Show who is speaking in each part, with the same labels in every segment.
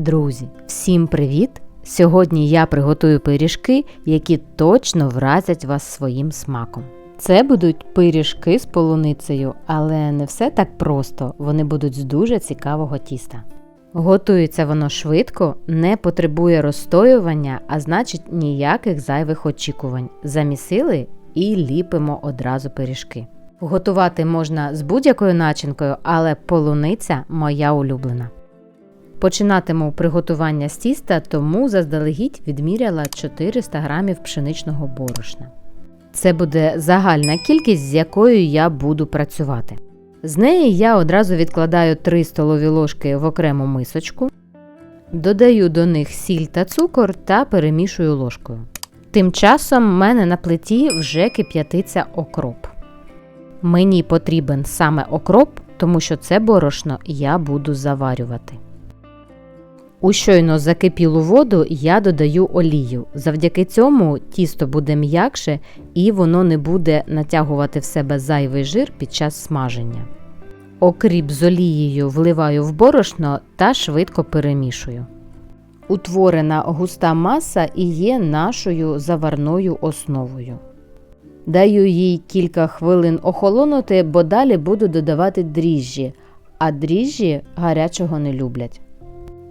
Speaker 1: Друзі, всім привіт! Сьогодні я приготую пиріжки, які точно вразять вас своїм смаком. Це будуть пиріжки з полуницею, але не все так просто, вони будуть з дуже цікавого тіста. Готується воно швидко, не потребує розстоювання, а значить ніяких зайвих очікувань. Замісили і ліпимо одразу пиріжки. Готувати можна з будь-якою начинкою, але полуниця моя улюблена. Починатиму приготування з тіста, тому заздалегідь відміряла 400 г пшеничного борошна. Це буде загальна кількість, з якою я буду працювати. З неї я одразу відкладаю 3 столові ложки в окрему мисочку, додаю до них сіль та цукор та перемішую ложкою. Тим часом в мене на плиті вже кип'ятиться окроп. Мені потрібен саме окроп, тому що це борошно я буду заварювати. У щойно закипілу воду я додаю олію. Завдяки цьому тісто буде м'якше і воно не буде натягувати в себе зайвий жир під час смаження. Окріп з олією вливаю в борошно та швидко перемішую. Утворена густа маса і є нашою заварною основою. Даю їй кілька хвилин охолонути, бо далі буду додавати дріжджі, а дріжджі гарячого не люблять.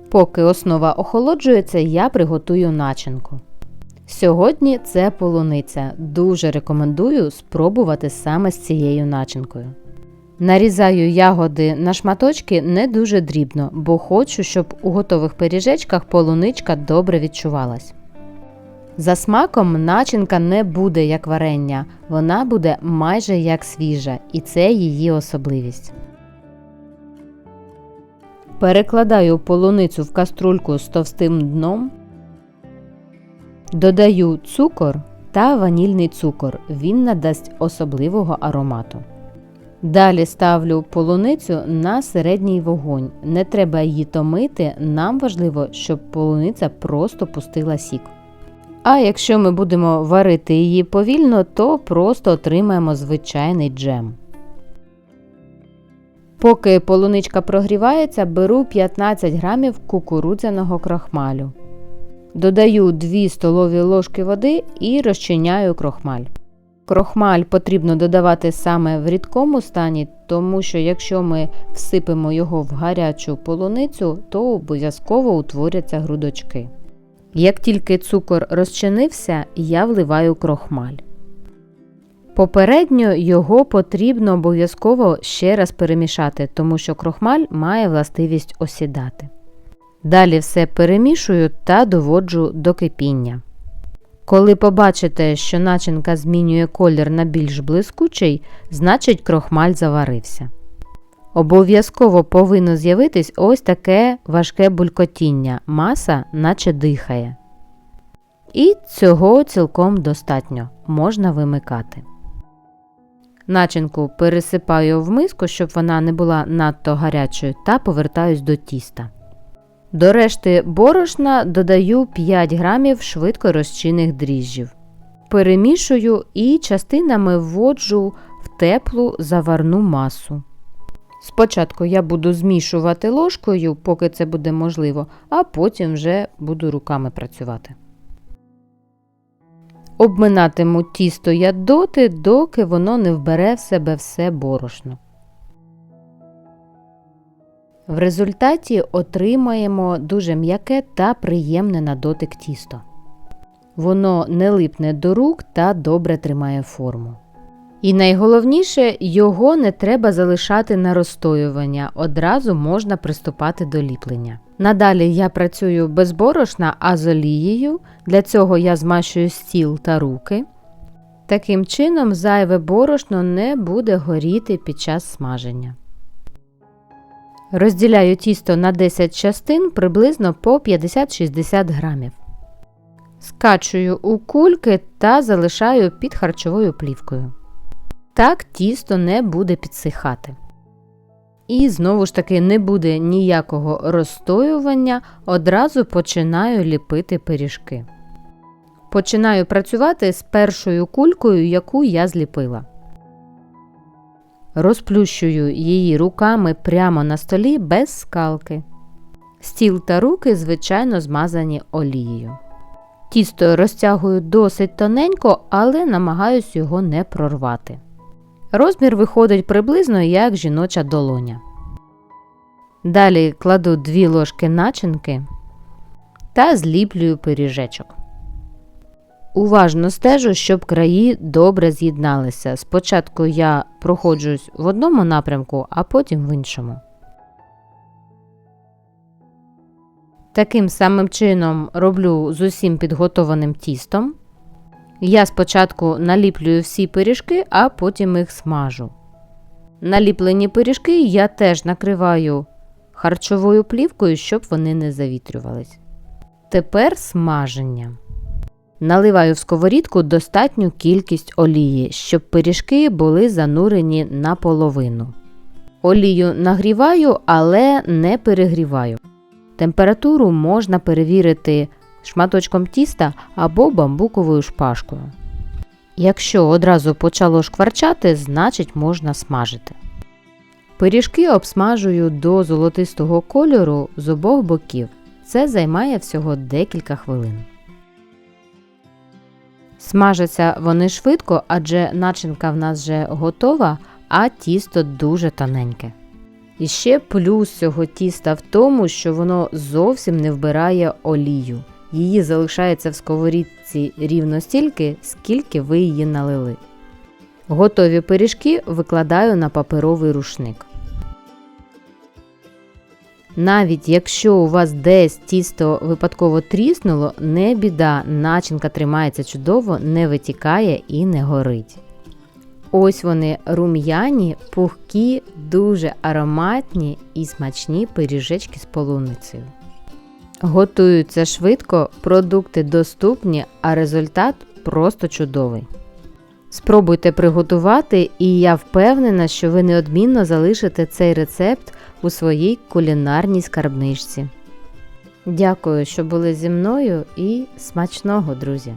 Speaker 1: Поки основа охолоджується, я приготую начинку. Сьогодні це полуниця. Дуже рекомендую спробувати саме з цією начинкою. Нарізаю ягоди на шматочки не дуже дрібно, бо хочу, щоб у готових пиріжечках полуничка добре відчувалась. За смаком начинка не буде як варення, вона буде майже як свіжа, і це її особливість. Перекладаю полуницю в каструльку з товстим дном, додаю цукор та ванільний цукор. Він надасть особливого аромату. Далі ставлю полуницю на середній вогонь. Не треба її томити, нам важливо, щоб полуниця просто пустила сік. А якщо ми будемо варити її повільно, то просто отримаємо звичайний джем. Поки полуничка прогрівається, беру 15 грамів кукурудзяного крахмалю. Додаю 2 столові ложки води і розчиняю крохмаль. Крохмаль потрібно додавати саме в рідкому стані, тому що якщо ми всипемо його в гарячу полуницю, то обов'язково утворяться грудочки. Як тільки цукор розчинився, я вливаю крохмаль. Попередньо його потрібно обов'язково ще раз перемішати, тому що крохмаль має властивість осідати. Далі все перемішую та доводжу до кипіння. Коли побачите, що начинка змінює колір на більш блискучий, значить крохмаль заварився. Обов'язково повинно з'явитись ось таке важке булькотіння, маса наче дихає. І цього цілком достатньо, можна вимикати. Начинку пересипаю в миску, щоб вона не була надто гарячою, та повертаюсь до тіста. До решти борошна додаю 5 грамів швидко розчинних дріжджів. Перемішую і частинами вводжу в теплу заварну масу. Спочатку я буду змішувати ложкою, поки це буде можливо, а потім вже буду руками працювати. Обминатиму тісто я доти, доки воно не вбере в себе все борошно. В результаті отримаємо дуже м'яке та приємне на дотик тісто. Воно не липне до рук та добре тримає форму. І найголовніше, його не треба залишати на розстоювання, одразу можна приступати до ліплення. Надалі я працюю без борошна, а з олією. Для цього я змащую стіл та руки. Таким чином, зайве борошно не буде горіти під час смаження. Розділяю тісто на 10 частин приблизно по 50-60 грамів. Скачую у кульки та залишаю під харчовою плівкою. Так тісто не буде підсихати. І знову ж таки не буде ніякого розстоювання, одразу починаю ліпити пиріжки. Починаю працювати з першою кулькою, яку я зліпила. Розплющую її руками прямо на столі без скалки. Стіл та руки, звичайно, змазані олією. Тісто розтягую досить тоненько, але намагаюсь його не прорвати. Розмір виходить приблизно як жіноча долоня. Далі кладу 2 ложки начинки та зліплюю пиріжечок. Уважно стежу, щоб краї добре з'єдналися. Спочатку я проходжусь в одному напрямку, а потім в іншому. Таким самим чином роблю з усім підготованим тістом. Я спочатку наліплюю всі пиріжки, а потім їх смажу. Наліплені пиріжки я теж накриваю харчовою плівкою, щоб вони не завітрювались. Тепер смаження. Наливаю в сковорідку достатню кількість олії, щоб пиріжки були занурені наполовину. Олію нагріваю, але не перегріваю. Температуру можна перевірити шматочком тіста або бамбуковою шпажкою. Якщо одразу почало шкварчати, значить можна смажити. Пиріжки обсмажую до золотистого кольору з обох боків. Це займає всього декілька хвилин. Смажаться вони швидко, адже начинка в нас вже готова, а тісто дуже тоненьке. І ще плюс цього тіста в тому, що воно зовсім не вбирає олію. Її залишається в сковорідці рівно стільки, скільки ви її налили. Готові пиріжки викладаю на паперовий рушник. Навіть якщо у вас десь тісто випадково тріснуло, не біда, начинка тримається чудово, не витікає і не горить. Ось вони рум'яні, пухкі, дуже ароматні і смачні пиріжечки з полуницею. Готуються швидко, продукти доступні, а результат просто чудовий. Спробуйте приготувати, і я впевнена, що ви неодмінно залишите цей рецепт у своїй кулінарній скарбничці. Дякую, що були зі мною і смачного, друзі!